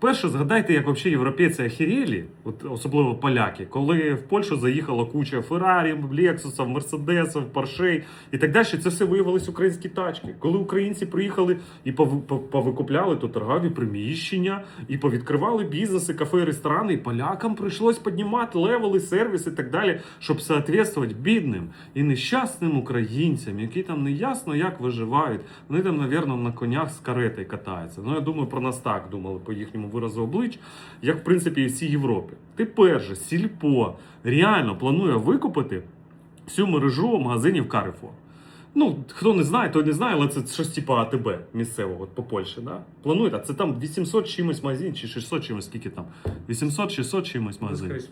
Перше, згадайте, як взагалі європейці охерєлі, от особливо поляки, коли в Польщу заїхала куча Феррарі, Лексусів, Мерседесів, Поршей і так далі. Це все виявилось українські тачки. Коли українці приїхали і пов- пов- повикупляли тут торгові приміщення, і повідкривали бізнеси, кафе, ресторани, і полякам прийшлось піднімати левели, сервіс і так далі, щоб соответствувати бідним і нещасним українцям, які там не ясно як виживають. Вони там, навірно, на конях з каретою катаються. Ну, я думаю, про нас так думали по їхньому виразу облич, як в принципі і всій Європі. Тепер же Сільпо реально планує викупити всю мережу магазинів Carrefour. Ну, хто не знає, той не знає, але це щось типу АТБ місцевого от по Польщі. Да? Планують, а це там 800 чимось магазин, чи 600 чимось, скільки там? 800-600 чимось магазинів.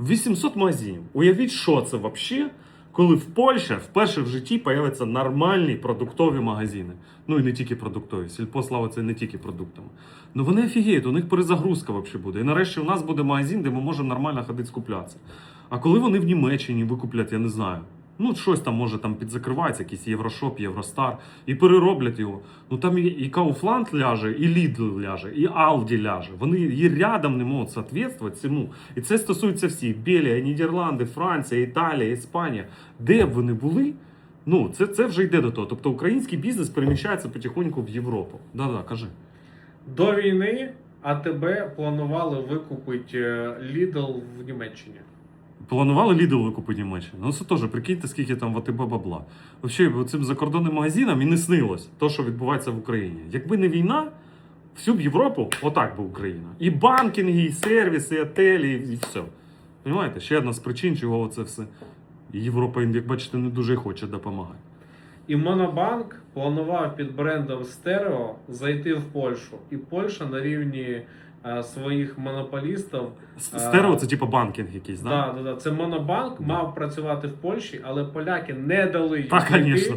800 магазинів. Уявіть, що це взагалі, коли в Польщі вперше в житті появляться нормальні продуктові магазини. Ну і не тільки продуктові. Сільпо це не тільки продуктами. Ну вони офігіють, у них перезагрузка взагалі буде. І нарешті у нас буде магазин, де ми можемо нормально ходити скуплятися. А коли вони в Німеччині викуплять, я не знаю. Ну, щось там може там підзакривається, якийсь Єврошоп, Євростар, і перероблять його. Ну там і, Kaufland ляже, і Lidl ляже, і Aldi ляже. Вони і рядом не можуть соответствувати цьому. І це стосується всіх: Белія, Нідерланди, Франція, Італія, Іспанія. Де б вони були? Ну, це, це вже йде до того. Тобто український бізнес переміщається потихоньку в Європу. Да-да, кажи. До війни АТБ планували викупити е, Lidl в Німеччині. Планували Лідл викупити Німеччину. Ну це теж прикиньте, скільки там в бабла. Взагалі, цим закордонним магазинам і не снилось те, що відбувається в Україні. Якби не війна, всю б Європу отак би Україна. І банкінги, і сервіси, і отелі, і, все. Понимаєте? Ще одна з причин, чого це все. Європа, як бачите, не дуже хоче допомагати. І Монобанк планував під брендом Стерео зайти в Польщу. І Польща на рівні е, своїх монополістів. Стерео це типу банкінг якийсь, да? Да, да, да. Це Монобанк Да. мав працювати в Польщі, але поляки не дали їм Так, звісно.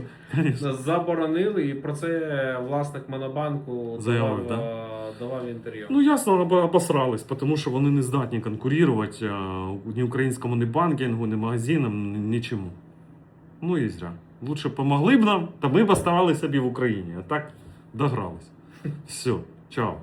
Заборонили, і про це власник Монобанку Заявив, давав, е, давав інтерв'ю. Ну, ясно, об- обосрались, тому що вони не здатні конкурувати е, ні українському, ні банкінгу, ні магазинам, ні- нічому. Ну і зря. Лучше помогли б нам, та ми б оставали собі в Україні. А так догрались. Все, чао.